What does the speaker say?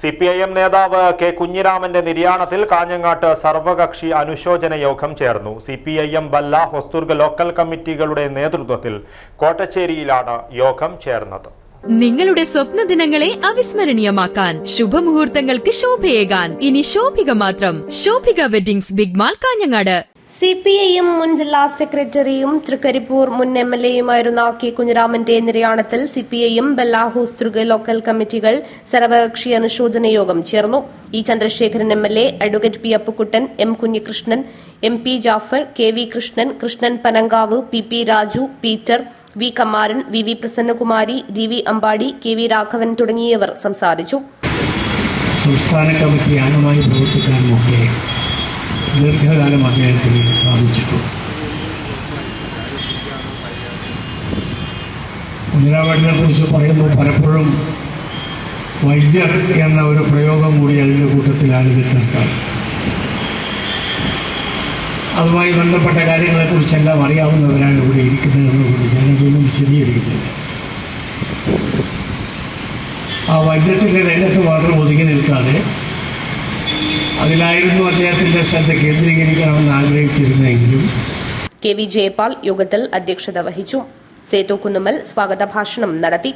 C P I M നേതാവ് K കുഞ്ഞിരാമന്റെ നിര്യാണത്തിൽ കാഞ്ഞങ്ങാട്ട് സർവകക്ഷി അനുശോചന യോഗം ചേർന്നു. C P I M Balla Hosdurg local കമ്മിറ്റികളുടെ നേതൃത്വത്തിൽ കോട്ടച്ചേരിയിലാണ് യോഗം ചേർന്നത്. നിങ്ങളുടെ സ്വപ്ന ദിനങ്ങളെ അവിസ്മരണീയമാക്കാൻ ശുഭമുഹൂർത്തങ്ങൾക്ക് ശോഭയേകാൻ. ഇനി ശോഭിക മാത്രം. Shobhika weddings big mall Kanhangad. C P I M മുൻ ജില്ലാ സെക്രട്ടറിയും തൃക്കരിപ്പൂർ മുൻ എം എൽ എയുമായിരുന്ന കെ കുഞ്ഞിരാമന്റെ നിര്യാണത്തിൽ സി പി ഐയും ബെല്ലാഹൂസ് തൃക ലോക്കൽ കമ്മിറ്റികൾ സർവകക്ഷി അനുശോചന യോഗം ചേർന്നു. E Chandrasekharan M L A advocate P Appukuttan M Kunhikrishnan M P Jafar K V Krishnan Krishnan Panankavu P P Raju Peter V Kamaran V V Prasannakumari D V Ambady K V Raghavan തുടങ്ങിയവർ സംസാരിച്ചു. സംസ്ഥാന committee അംഗമായി പ്രവർത്തിക്കാനുമൊക്കെ ദീർഘകാലം അദ്ദേഹത്തിന് സാധിച്ചിട്ടുണ്ട് കുഞ്ഞിരാമേട്ടനെ കുറിച്ച് പറയുമ്പോൾ പലപ്പോഴും വൈദ്യർ എന്ന ഒരു പ്രയോഗം കൂടി അതിന്റെ കൂട്ടത്തിലാണ് ഇത് അതുമായി ബന്ധപ്പെട്ട കാര്യങ്ങളെക്കുറിച്ചെല്ലാം അറിയാവുന്നവരാണ് ഇവിടെ ഇരിക്കുന്നതെന്നുകൊണ്ട് ഞാനതൊന്നും വിശദീകരിക്കുന്നില്ല. ആ വൈദ്യത്തിന്റെ രംഗത്ത് മാത്രം ഒതുങ്ങി നിൽക്കാതെ അതിലായിരുന്നു അദ്ദേഹത്തിന്റെ ശ്രദ്ധ കേന്ദ്രീകരിക്കണമെന്ന് ആഗ്രഹിച്ചിരുന്നെങ്കിലും. കെ വി ജയപാൽ യോഗത്തിൽ അധ്യക്ഷത വഹിച്ചു. സേതു കുന്നുമൽ സ്വാഗത ഭാഷണം നടത്തി.